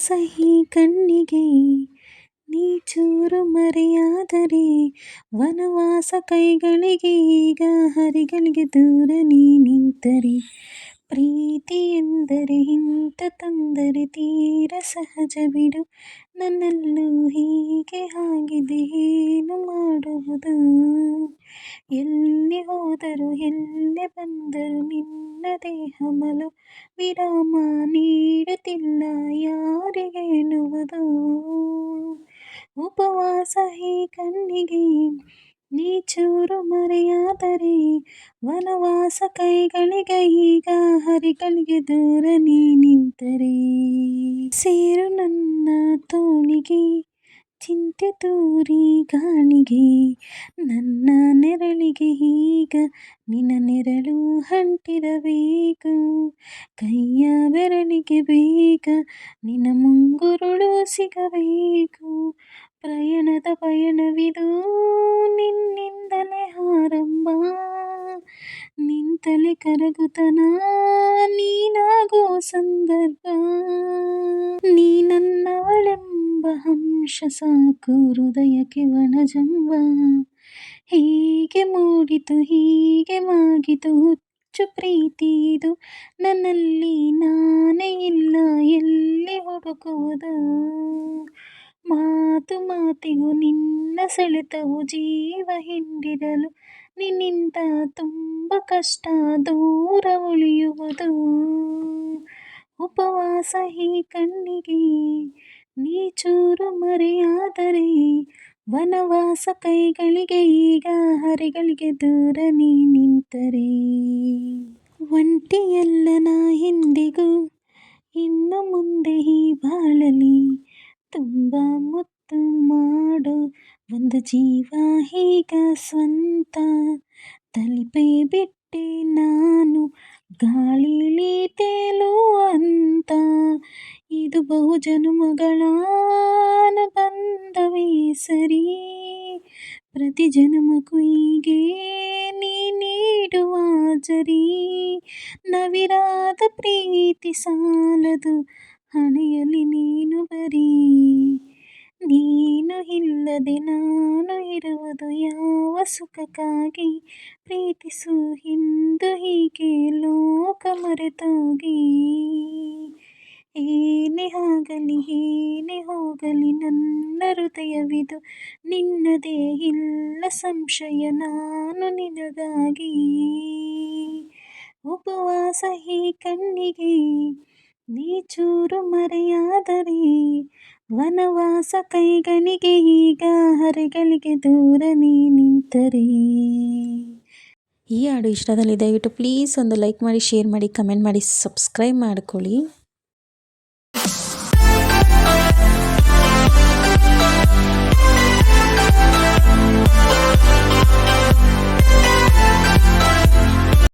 ಸಹಿ ಕಣ್ಣಿಗೆ, ನೀ ಚೂರು ಮರೆಯಾದರೆ ವನವಾಸ ಕೈಗಳಿಗೆ ಈಗ ಹರಿಗಳಿಗೆ ದೂರ ನೀ ನಿಂತರೆ. ಪ್ರೀತಿ ಎಂದರೆ ಇಂಥ ತೊಂದರೆ ತೀರ ಸಹಜ ಬಿಡು, ನನ್ನಲ್ಲೂ ಹೀಗೆ ಆಗಿದೆ ಏನು ಮಾಡುವುದು? ಎಲ್ಲಿ ಹೋದರು, ಎಲ್ಲಿ ಬಂದರು ನಿನ್ನ ದೇಹ ಮಲು ವಿರಾಮ ನೀಡುತ್ತಿಲ್ಲ. ಯಾರಿಗೇನುವುದು ಉಪವಾಸ ಹೇ ಕಣ್ಣಿಗೆ ನೀಚೂರು ಮರೆಯಾದರೆ ವನವಾಸ ಕೈಗಳಿಗೆ, ಈಗ ಹರಿಗಳಿಗೆ ದೂರ ನೀ ನಿಂತರೆ. ಸೇರು ನನ್ನ ತೋಳಿಗೆ ಚಿಂತೆ ತೂರಿ ಗಾಳಿಗೆ ನನ್ನ ನೆರಳಿಗೆ ಈಗ ನಿನ್ನ ನೆರಳು ಅಂಟಿರಬೇಕು. ಕೈಯ ಬೆರಳಿಗೆ ಬೇಗ ನಿನ್ನ ಮುಂಗುರುಳು ಸಿಗಬೇಕು. ಪ್ರಯಾಣದ ಪಯಣವಿದು ನಿನ್ನಿಂದಲೇ ಆರಂಭ. ನಿಂತಲೇ ಕರಗುತನ ನೀನಾಗೋ ಸಂದರ್ಭ. ನೀ ನನ್ನವಳೆಂಬ ಅಂಶ ಸಾಕು ಹೃದಯಕ್ಕೆ ಒಣಜಂಬ ಹೀಗೆ ಮೂಡಿತು, ಹೀಗೆ ಮಾಗಿತು, ಹುಚ್ಚು ಪ್ರೀತಿ ಇದು ನನ್ನಲ್ಲಿ, ನಾನೇ ಇಲ್ಲ, ಎಲ್ಲಿ ಹುಡುಕುವುದು? ಮಾತು ಮಾತಿಗೂ ನಿನ್ನ ಸೆಳೆತವು ಜೀವ ಹಿಂಡಿರಲು, ನಿನ್ನಿಂದ ತುಂಬ ಕಷ್ಟ ದೂರ ಉಳಿಯುವುದು. ಉಪವಾಸ ಈ ಕಣ್ಣಿಗೆ ನೀ ಚೂರು ಮರೆಯಾದರೆ ವನವಾಸ ಕೈಗಳಿಗೆ ಈಗ ಹರಿಗಳಿಗೆ ದೂರ ನೀ ನಿಂತರೆ. ಒಂಟಿಯಲ್ಲ ನಾ ಎಂದಿಗೂ ಇನ್ನು ಮುಂದೆ ಈ ಬಾಳಲಿ. ತುಂಬ ಮುತ್ತು ಮಾಡು, ಒಂದು ಜೀವ ಈಗ ಸ್ವಂತ. ತಲಿಪೆ ಬಿಟ್ಟೆ ನಾನು, ಗಾಳಿಲಿ ತೇಲುವಂತ ಇದು ಬಹು ಜನುಮಗಳ ಅನುಬಂಧವೇ ಸರಿ. ಪ್ರತಿ ಜನುಮಕ್ಕೂ ಹೀಗೆ ನೀ ನೀಡುವ ಜರಿ. ನವಿರಾದ ಪ್ರೀತಿ ಸಾಲದು ಹಣೆಯಲ್ಲಿ ನೀನು ಬರೀ. ನೀನು ಇಲ್ಲದೆ ನಾನು ಇರುವುದು ಯಾವ ಸುಖಕ್ಕಾಗಿ? ಪ್ರೀತಿಸು ಹಿಂದು ಹೀಗೆ ಲೋಕ ಮರೆತೋಗಿ. ಏನೇ ಆಗಲಿ ಏನೇ ಹೋಗಲಿ ನನ್ನ ಹೃದಯವಿದು. ನಿನ್ನದೇ ಇಲ್ಲ ಸಂಶಯ ನಾನು ನಿನಗಾಗಿ. ಉಪವಾಸ ಈ ಕಣ್ಣಿಗೆ, ನೀ ಚೂರು ಮರೆಯಾದರೆ ವನವಾಸ ಕೈಗಳಿಗೆ, ಈಗ ಹರೆಗಳಿಗೆ ದೂರ ನೀ ನಿಂತರೆ. ಈ ಹಾಡು ಇಷ್ಟದಲ್ಲಿ ದಯವಿಟ್ಟು ಪ್ಲೀಸ್ ಒಂದು ಲೈಕ್ ಮಾಡಿ ಶೇರ್ ಮಾಡಿ ಕಮೆಂಟ್ ಮಾಡಿ ಸಬ್ಸ್ಕ್ರೈಬ್ ಮಾಡ್ಕೊಳ್ಳಿ.